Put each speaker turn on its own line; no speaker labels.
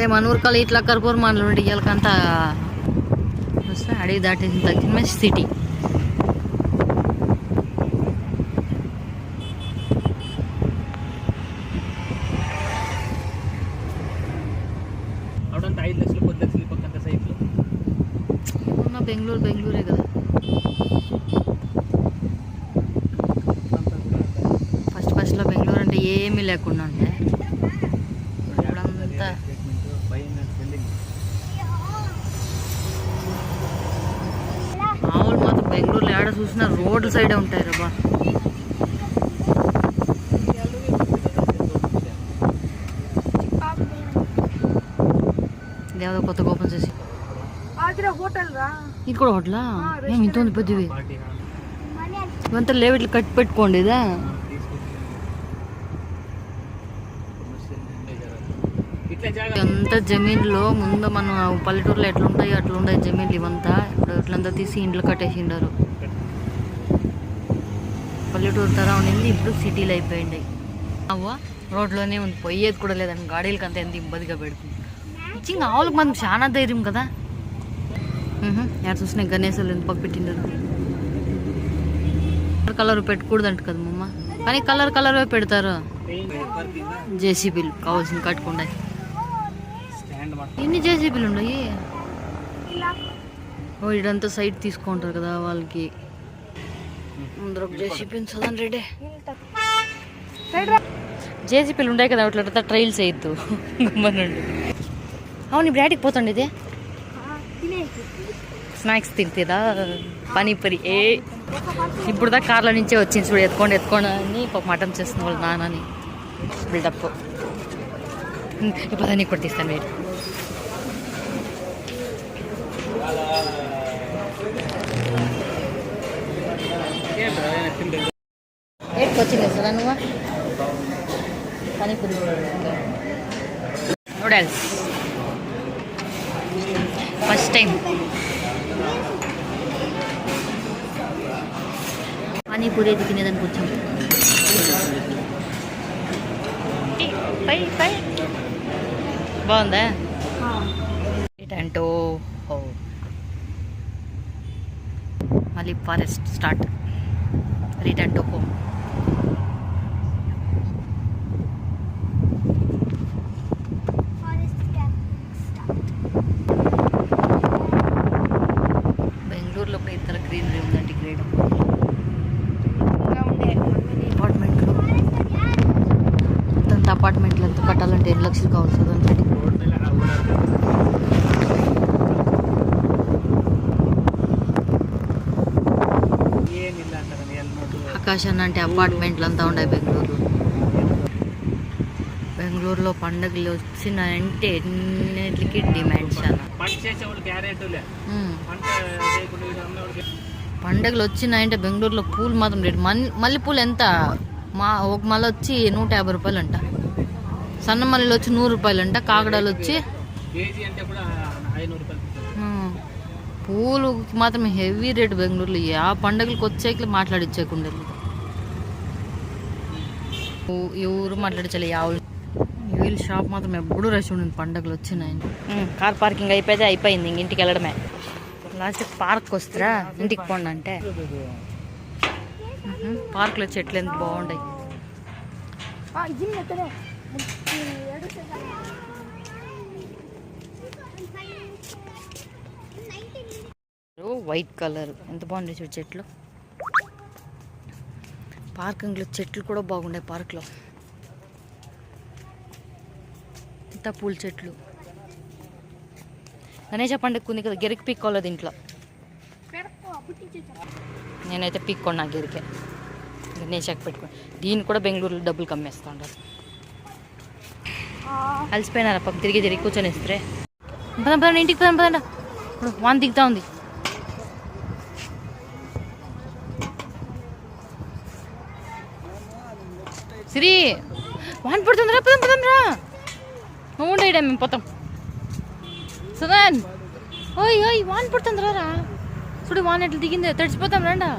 అంతే మన ఊరికల్ ఇట్లా కర్పూర్ మనలో ఉండి ఇళ్ళకంతా వస్తే అడవి దాటేసిన తగ్గిన సిటీ బెంగళూరు బెంగళూరే కదా. ఫస్ట్ ఫస్ట్లో బెంగళూరు అంటే ఏమీ లేకుండా ఉండే. బెంగళూరులో ఏడ చూసినా రోడ్ల సైడే ఉంటాయి రబ్బా ఇదేదో కొత్త ఓపెన్ చేసి. ఇది కూడా హోటలా? ఇంత ఉంది పెద్దవి? ఇవంతా లేవిట్లు కట్టి పెట్టుకోండి ఇదా? ఎంత జమీన్లో ముందు మన పల్లెటూరులో ఎట్లుంటాయి అట్లుంటాయి జమీన్లు ఇవంతా. ఇప్పుడు ఇట్లంతా తీసి ఇండ్లు కట్టేసిండారు. పల్లెటూరు తర ఉండింది ఇప్పుడు సిటీలు అయిపోయింది అవ్వ రోడ్లోనే ఉంది. పోయేది కూడా లేదండి గాడీలకి అంత ఎంత ఇబ్బందిగా పెడుతుంది. ఇచ్చింగ్ ఆవులకు మనం చాలా ధైర్యం కదా. ఎక్కడ చూసిన గణేశాలు ఎందుకు పక్క కలర్ కలర్ పెట్టకూడదంట కదా మమ్మ. కానీ కలర్ కలర్ పెడతారు. జేసీబీలు కావాల్సింది కట్టుకుండా ఎన్ని జేసీబీలు ఉన్నాయి? ఓ ఇడంతా సైట్ తీసుకుంటారు కదా వాళ్ళకి. ముందర ఒక జేసీబీ చదవండి రెడీ. జేసీబీలు ఉంటాయి కదా అట్లా ట్రైల్స్ వేయద్దు. గమ్మనుండి. అవును ఇప్పుడు యాడికి పోతుండే ఇది. స్నాక్స్ తింటేదా? పనీపరి. ఏ ఇప్పుడు దాకా కార్ల నుంచే వచ్చింది చూడు ఎత్తుకోండి ఎత్తుకోండి అని ఒక మటన్ చేస్తున్న వాళ్ళ నాన్నని. బిల్డప్ ఇప్పుడు అదని కూడా తీస్తాను మీరు ఏడికి వచ్చింది అసలు నువ్వు panipuri noodles first time panipuri అయితే తినేదానికి వచ్చాం పై పై బాగుందా ఏంటంటో మళ్ళీ forest start return to home ten ఎన్ని లక్షలు కావాలి చదవండి ఆకాశాన్ని అంటే అపార్ట్మెంట్లు అంతా ఉన్నాయి బెంగళూరులో. బెంగళూరులో పండుగలు వచ్చినాయంటే ఎన్నిటికి డిమాండ్ చాలా వచ్చినాయంటే బెంగళూరులో పూలు మాత్రం రేటు. మళ్ళీ పూలు ఎంత? మా ఒక మళ్ళీ వచ్చి నూట యాభై రూపాయలు అంట సన్న మల్లెలు వచ్చి నూరు రూపాయలు అంట కాకడాలు వచ్చి
కేజీ అంటే కూడా ఐనూరు రూపాయలు
ఉమ్, పూలు మాత్రం హెవీ రేటు బెంగళూరులో. ఆ పండుగలకు వచ్చేకి మాట్లాడిచ్చేకుండా ఎవరు మాట్లాడించాలి యావులు వీళ్ళ షాప్ మాత్రం ఎప్పుడు రష్ ఉండింది పండుగలు వచ్చినాయని కార్ పార్కింగ్ అయిపోతే అయిపోయింది ఇంక ఇంటికి వెళ్ళడమే. లాస్ట్ పార్క్ వస్తారా ఇంటికి పోండి అంటే. పార్క్లో చెట్లు ఎంత బాగుంటాయి. వైట్ కలర్ ఎంత బాగుంది చూడు చెట్లు. పార్కింగ్లో చెట్లు కూడా బాగుండే పార్క్లో ఇంత పూల చెట్లు. గణేష పండుగ ఉంది కదా గిరికి పీక్కోలేదు ఇంట్లో నేనైతే పీక్కోండి నా గిరికే. గణేషకి పెట్టుకోండి దీన్ని కూడా బెంగళూరులో డబ్బులు కమ్మేస్తా ఉంటారు అలసిపోయినారా పాపం? తిరిగి తిరిగి కూర్చొని ఇస్తే పదం పదండి ఇంటికి పదం పదండి. ఇప్పుడు వాన్ దిగుతా ఉంది. సిరి వాన్ పడుతుందిరా పదం పదం రా. నువ్వు ఉండేడా మేము పోతాం. సుదన్ ఓయ్ ఓయ్ వాన్ పడుతుందిరా రా. చూడు వాన్ ఎట్లా దిగింది తడిచిపోతాం రండా.